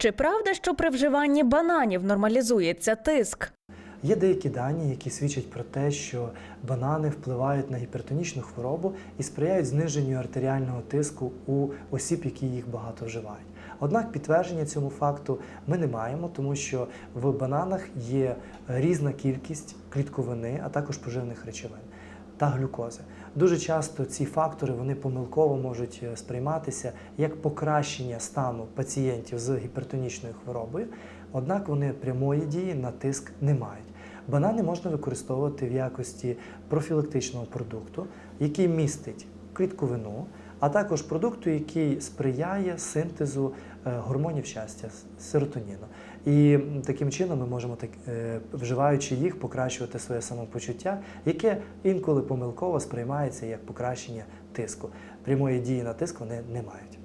Чи правда, що при вживанні бананів нормалізується тиск? Є деякі дані, які свідчать про те, що банани впливають на гіпертонічну хворобу і сприяють зниженню артеріального тиску у осіб, які їх багато вживають. Однак підтвердження цьому факту ми не маємо, тому що в бананах є різна кількість клітковини, а також поживних речовин та глюкози. Дуже часто ці фактори вони помилково можуть е, сприйматися як покращення стану пацієнтів з гіпертонічною хворобою, однак вони прямої дії на тиск не мають. Банани можна використовувати в якості профілактичного продукту, який містить клітковину, а також продукту, який сприяє синтезу е, гормонів щастя серотоніну. І таким чином ми можемо так, е, вживаючи їх, покращувати своє самопочуття, яке інколи помилково сприймається як покращення тиску. Прямої дії на тиск вони не мають.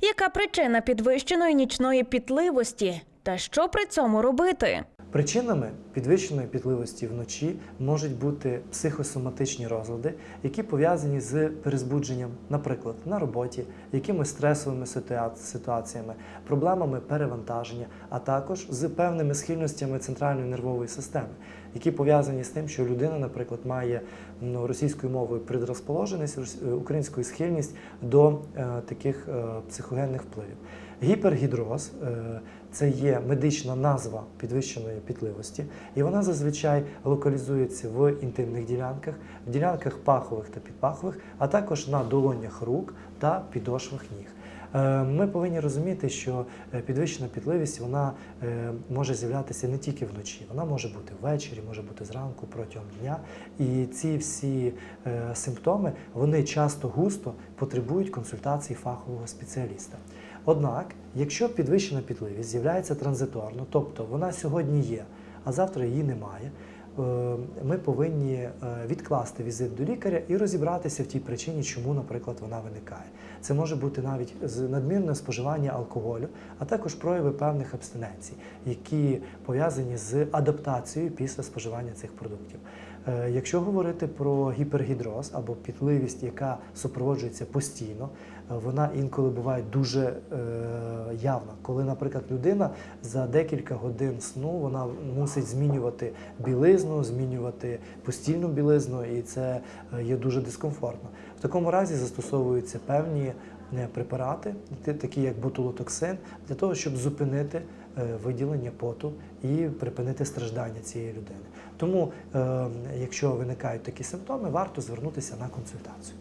Яка причина підвищеної нічної пітливості? Та що при цьому робити? Причинами підвищеної пітливості вночі можуть бути психосоматичні розлади, які пов'язані з перезбудженням, наприклад, на роботі, якимись стресовими ситуаціями, проблемами перевантаження, а також з певними схильностями центральної нервової системи, які пов'язані з тим, що людина, наприклад, має ну, російською мовою предрозположеність, е, українською схильність до е, таких е, психогенних впливів. Гіпергідроз е, це є медична назва підвищеної пітливості, і вона зазвичай локалізується в інтимних ділянках, в ділянках пахових та підпахових, а також на долонях рук та підошвах ніг. Е, Ми повинні розуміти, що е, підвищена пітливість вона може з'являтися не тільки вночі, вона може бути ввечері, може бути зранку протягом дня. І ці всі симптоми вони часто густо потребують консультації фахового спеціаліста. Однак, якщо підвищена пітливість з'являється транзиторно, тобто вона сьогодні є, а завтра її немає, е, ми повинні е, відкласти візит до лікаря і розібратися в тій причині, чому, наприклад, вона виникає. Це може бути навіть надмірне споживання алкоголю, а також прояви певних абстиненцій, які пов'язані з адаптацією після споживання цих продуктів. Е, Якщо говорити про гіпергідроз або пітливість, яка супроводжується постійно, вона інколи буває дуже е, явна. Коли, наприклад, людина за декілька годин сну вона мусить змінювати білизну, змінювати постільну білизну, і це е, є дуже дискомфортно. В такому разі застосовуються певні е, препарати, такі як ботулотоксин, для того, щоб зупинити е, виділення поту і припинити страждання цієї людини. Тому, е, якщо виникають такі симптоми, варто звернутися на консультацію.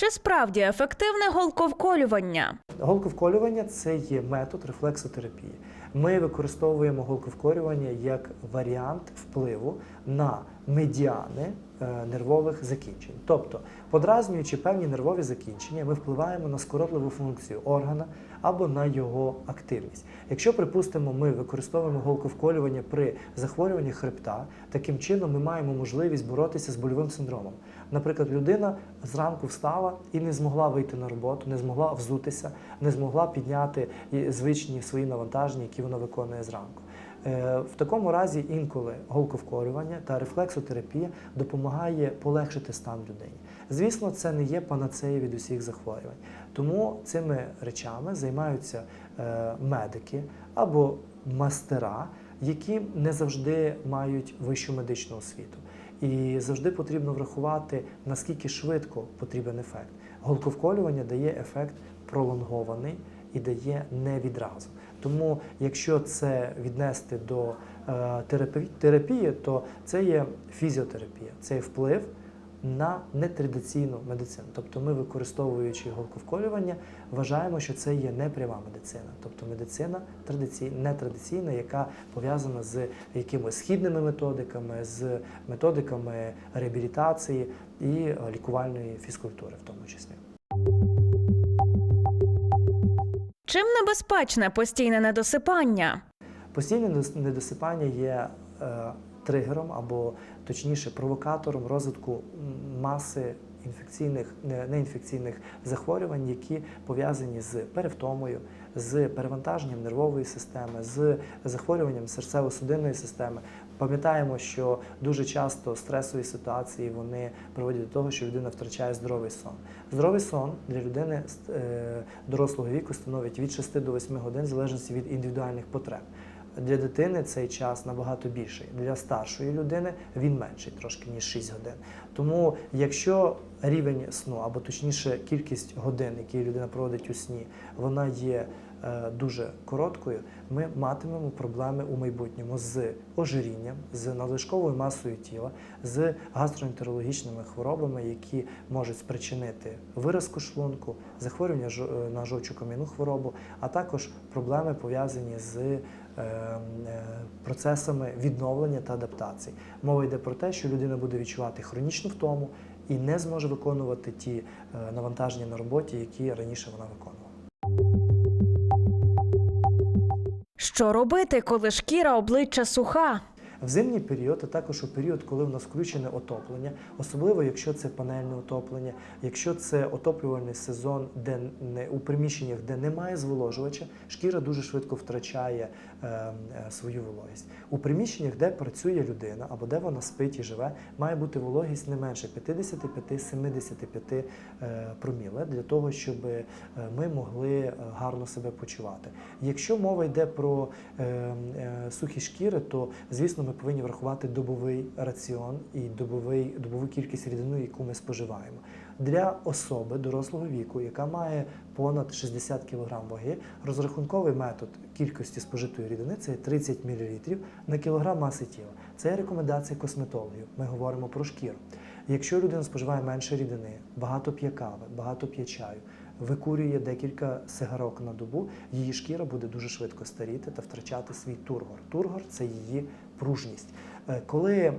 Чи справді ефективне голковколювання? Голковколювання це є метод рефлексотерапії. Ми використовуємо голковколювання як варіант впливу на медіани е, нервових закінчень. Тобто, подразнюючи певні нервові закінчення, ми впливаємо на скоротливу функцію органа або на його активність. Якщо, припустимо, ми використовуємо голковколювання при захворюванні хребта, таким чином ми маємо можливість боротися з больовим синдромом. Наприклад, людина зранку встала і не змогла вийти на роботу, не змогла взутися, не змогла підняти звичні свої навантаження, які вона виконує зранку. Е, В такому разі інколи голковколювання та рефлексотерапія допомагає полегшити стан людині. Звісно, це не є панацея від усіх захворювань. Тому цими речами займаються е, медики або мастера, які не завжди мають вищу медичну освіту. І завжди потрібно врахувати, наскільки швидко потрібен ефект. Голковколювання дає ефект пролонгований і дає не відразу. Тому, якщо це віднести до е, терапії, то це є фізіотерапія, це є вплив на нетрадиційну медицину. Тобто, ми, використовуючи голковколювання, вважаємо, що це є непряма медицина, тобто медицина традиційна, нетрадиційна, яка пов'язана з якимись східними методиками, з методиками реабілітації і лікувальної фізкультури, в тому числі. Чим небезпечне постійне недосипання? Постійне недос- недосипання є е, тригером або точніше провокатором розвитку маси інфекційних неінфекційних захворювань, які пов'язані з перевтомою, з перевантаженням нервової системи, з захворюванням серцево-судинної системи. Пам'ятаємо, що дуже часто стресові ситуації вони приводять до того, що людина втрачає здоровий сон. Здоровий сон для людини е, дорослого віку становить від 6 до 8 годин в залежності від індивідуальних потреб. Для дитини цей час набагато більший. Для старшої людини він менший трошки ніж 6 годин. Тому, якщо рівень сну, або точніше кількість годин, які людина проводить у сні, вона є дуже короткою, ми матимемо проблеми у майбутньому з ожирінням, з надлишковою масою тіла, з гастроентерологічними хворобами, які можуть спричинити виразку шлунку, захворювання е, на жовчу кам'яну хворобу, а також проблеми пов'язані з е, е, процесами відновлення та адаптації. Мова йде про те, що людина буде відчувати хронічну втому і не зможе виконувати ті е, навантаження на роботі, які раніше вона виконувала. Що робити, коли шкіра обличчя суха? В зимній період, а також у період, коли в нас включене отоплення, особливо якщо це панельне отоплення, якщо це отоплювальний сезон, де не у приміщеннях, де немає зволожувача, шкіра дуже швидко втрачає е, е, свою вологість. У приміщеннях, де працює людина або де вона спить і живе, має бути вологість не менше 55-75 е, проміле для того, щоб е, ми могли е, гарно себе почувати. Якщо мова йде про е, е, сухі шкіри, то звісно ми повинні врахувати добовий раціон і добовий, добову кількість рідини, яку ми споживаємо. Для особи дорослого віку, яка має понад 60 кг ваги, розрахунковий метод кількості спожитої рідини це 30 мл на кілограм маси тіла. Це рекомендація косметологів. Ми говоримо про шкіру. Якщо людина споживає менше рідини, багато п'є кави, багато п'є чаю, викурює декілька сигарок на добу, її шкіра буде дуже швидко старіти та втрачати свій тургор. Тургор це її пружність. Е, Коли е,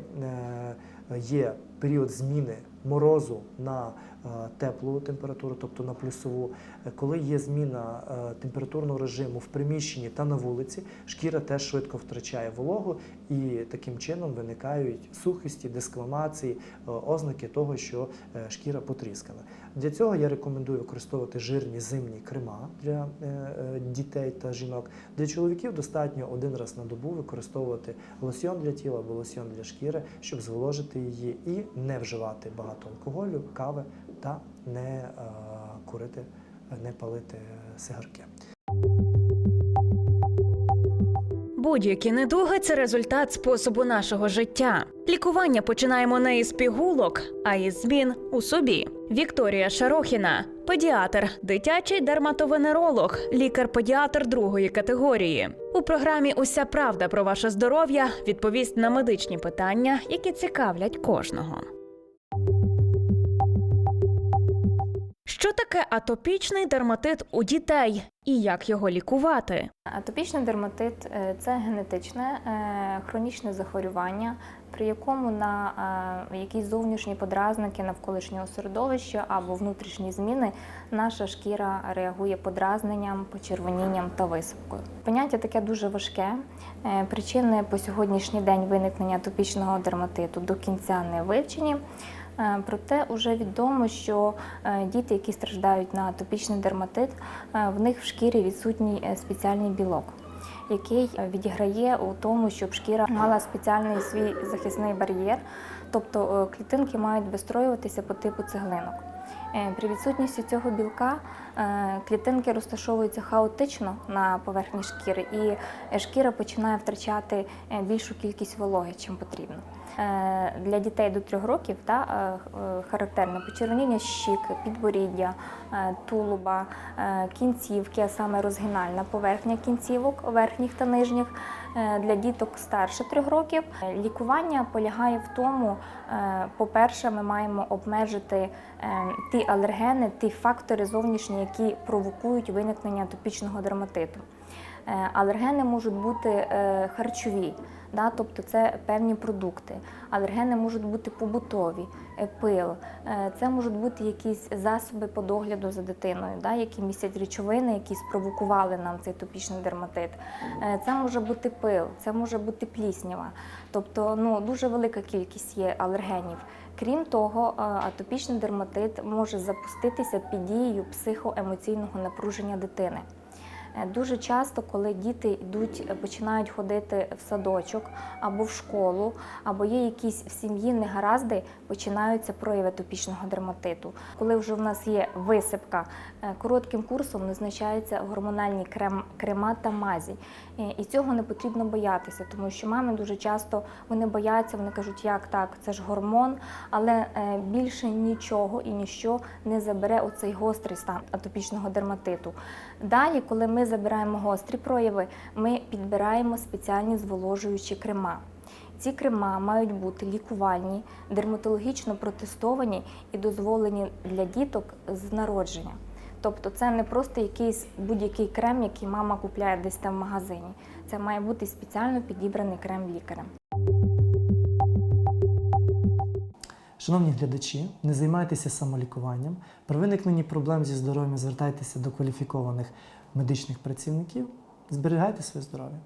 є період зміни морозу на е, теплу температуру, тобто на плюсову, коли є зміна температурного режиму в приміщенні та на вулиці, шкіра теж швидко втрачає вологу і таким чином виникають сухості, дискламації, ознаки того, що шкіра потріскана. Для цього я рекомендую використовувати жирні зимні крема для е, е, дітей та жінок. Для чоловіків достатньо один раз на добу використовувати лосьйон для тіла або лосьйон для шкіри, щоб зволожити її і не вживати багато алкоголю, кави та не е, курити, не палити сигарки. Будь-які недуги це результат способу нашого життя. Лікування починаємо не із пігулок, а із змін у собі. Вікторія Шарохіна, педіатр, дитячий дерматовенеролог, лікар-педіатр другої категорії. У програмі Уся правда про ваше здоров'я відповість на медичні питання, які цікавлять кожного. Що таке атопічний дерматит у дітей і як його лікувати? Атопічний дерматит е, це генетичне е, хронічне захворювання, при якому на е, якісь зовнішні подразники навколишнього середовища або внутрішні зміни наша шкіра реагує подразненням, почервонінням та висипкою. Поняття таке дуже важке. Причини по сьогоднішній день виникнення атопічного дерматиту до кінця не вивчені. Е, Проте вже відомо, що е, діти, які страждають на атопічний дерматит, е, в них в шкірі відсутній спеціальний білок, який відіграє у тому, щоб шкіра мала спеціальний свій захисний бар'єр, тобто клітинки мають вистроюватися по типу цеглинок. При відсутності цього білка клітинки розташовуються хаотично на поверхні шкіри, і е, шкіра починає втрачати е, більшу кількість вологи, чим потрібно. Е, Для дітей до 3 років та, е, е, характерне почервоніння щік, підборіддя, е, тулуба, е, кінцівки, а саме розгинальна поверхня кінцівок верхніх та нижніх. Е, Для діток старше 3 років е, лікування полягає в тому, е, по-перше, ми маємо обмежити ті алергени, ті фактори зовнішні, які провокують виникнення атопічного дерматиту. Е, Алергени можуть бути е, харчові, да, тобто це певні продукти. Алергени можуть бути побутові, е, пил. Це можуть бути якісь засоби по догляду за дитиною, да, які містять речовини, які спровокували нам цей топічний дерматит. Це може бути пил, це може бути пліснява. Тобто ну, дуже велика кількість є алергенів. Крім того, атопічний дерматит може запуститися під дією психоемоційного напруження дитини. Е, Дуже часто, коли діти йдуть, е, починають ходити в садочок або в школу, або є якісь в сім'ї негаразди, починаються прояви атопічного дерматиту. Коли вже в нас є висипка, е, коротким курсом назначаються гормональні крем, крема та мазі. І цього не потрібно боятися, тому що мами дуже часто вони бояться, вони кажуть, як так, це ж гормон, але більше нічого і ніщо не забере оцей гострий стан атопічного дерматиту. Далі, коли ми забираємо гострі прояви, ми підбираємо спеціальні зволожуючі крема. Ці крема мають бути лікувальні, дерматологічно протестовані і дозволені для діток з народження. Тобто це не просто якийсь будь-який крем, який мама купляє десь там в магазині. Це має бути спеціально підібраний крем лікарем. Шановні глядачі, не займайтеся самолікуванням. При виникненні проблем зі здоров'ям звертайтеся до кваліфікованих медичних працівників. Зберігайте своє здоров'я.